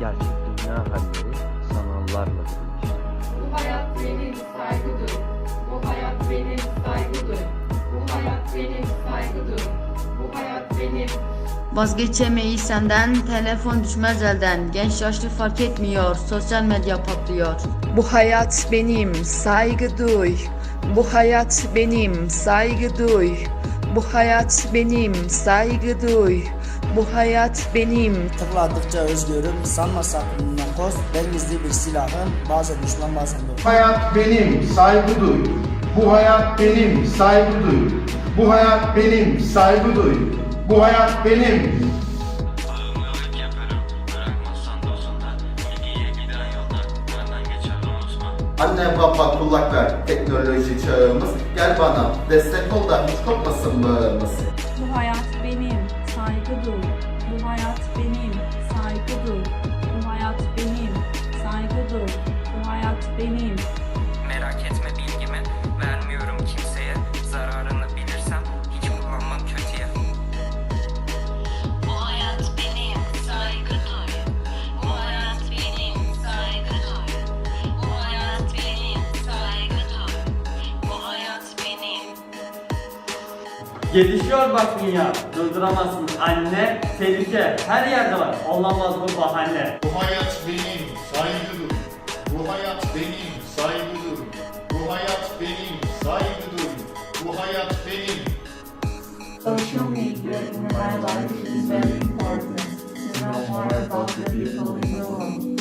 Gerçek dünya halleri sanallarla birleşti. Bu hayat benim saygı duy. Bu hayat benim saygı duy. Bu hayat benim saygı duy. Bu hayat benim Vazgeçemeyiz senden, telefon düşmez elden. Genç yaşlı fark etmiyor, sosyal medya patlıyor. Bu hayat benim, saygı duy. Bu hayat benim, saygı duy. Bu hayat benim, saygı duy. Bu hayat benim, Tıkladıkça özgürüm, sanma sakın nakoz. Ben gizli bir silahım, bazen düşman bazen dost. Bu hayat benim, saygı duy. Bu hayat benim, saygı duy. Bu hayat benim, saygı duy. Bu hayat benim. Anne baba kulak ver teknoloji çağımız Gel bana destek ol da hiç kopmasın bağımız Bu hayat benim, saygı duy. Bu hayat benim, saygı duy. Bu hayat benim, saygı duy. Bu hayat benim. Merak etme Gelişiyor bak dünya, durduramazsın anne, tehlike her yerde var, olamaz bu bahane. Bu hayat benim, saygı duy. Bu hayat benim, saygı duy. Bu hayat benim, saygı duy. Bu hayat benim. social media in my life is very important to know more about the people